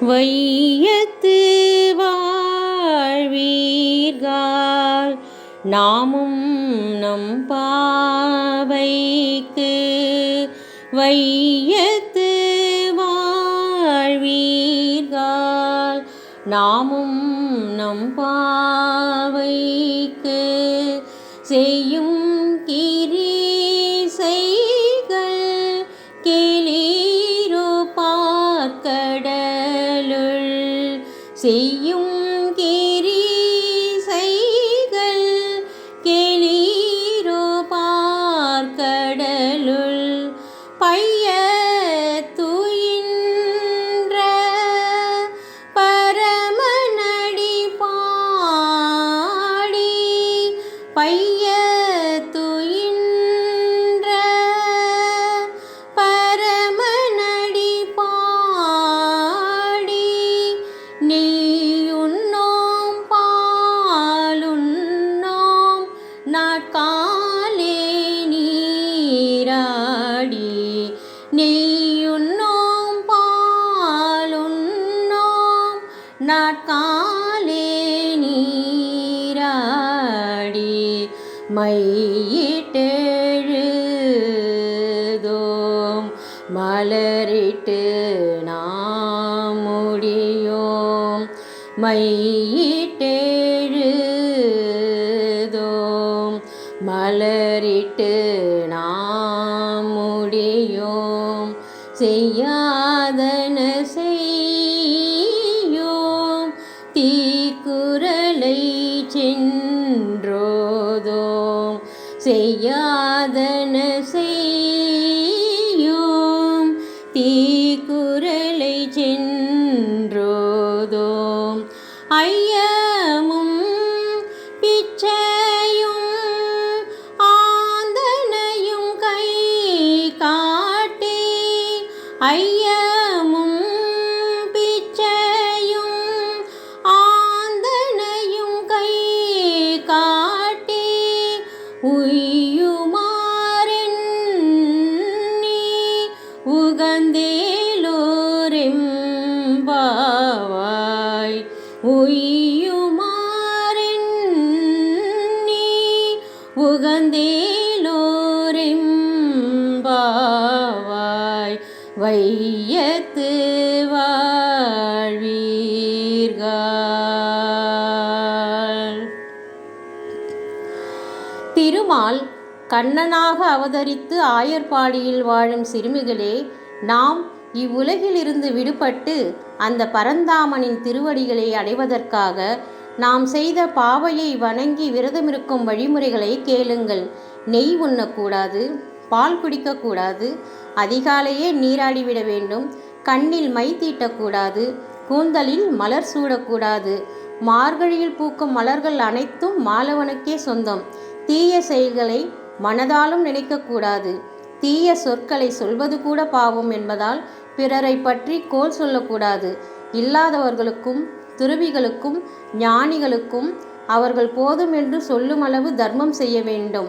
வையத்து வாழ்வீர்கள் நாமும் நம் பாவைக்கு வையத்து வாழ்வீர்கள் நாமும் நம் பாவைக்கு செய்யும் செய்யும் கிரீசைகள் கெளீரோ பார்க்கடலுள் பை நீராடி நெய்யுண்ணோம் பாலுண்ணோம் நாட்காலே நீராடி மையிட்டெழுதோம் மலரிட்டு நாம் முடியோம் மையிட்டெழு மலரிட்டு நாம் முடியோம். செய்யாதன செய்யோம். தீக்குரலை சென்றோதோம். செய்யாதன செய்யோம். தீக்குரலை சென்றோதோம் ஐயமும் பிச்சையும் ஆந்தனையும் கை காட்டி உய்யுமாறெண்ணி உகந்தேலோரெம்பாவாய். உய்யுமாறெண்ணி உகந்தே வையத்து வாழ்வீர்கள். திருமால் கண்ணனாக அவதரித்து ஆயர்பாடியில் வாழும் சிறுமிகளே நாம் இவ்வுலகிலிருந்து விடுபட்டு அந்த பரந்தாமனின் திருவடிகளை அடைவதற்காக நாம் செய்த பாவையை வணங்கி விரதமிருக்கும் வழிமுறைகளை கேளுங்கள். நெய் உண்ணக்கூடாது. பால் குடிக்கக்கூடாது. அதிகாலையே நீராடிவிட வேண்டும். கண்ணில் மை தீட்டக்கூடாது. கூந்தலில் மலர் சூடக்கூடாது. மார்கழியில் பூக்கும் மலர்கள் அனைத்தும் மாலவனுக்கே சொந்தம். தீய செயல்களை மனதாலும் நினைக்கக்கூடாது. தீய சொற்களை சொல்வது கூட பாவம் என்பதால் பிறரை பற்றி கோல் சொல்லக்கூடாது. இல்லாதவர்களுக்கும் துருவிகளுக்கும் ஞானிகளுக்கும் அவர்கள் போதும் என்று சொல்லும் அளவு தர்மம் செய்ய வேண்டும்.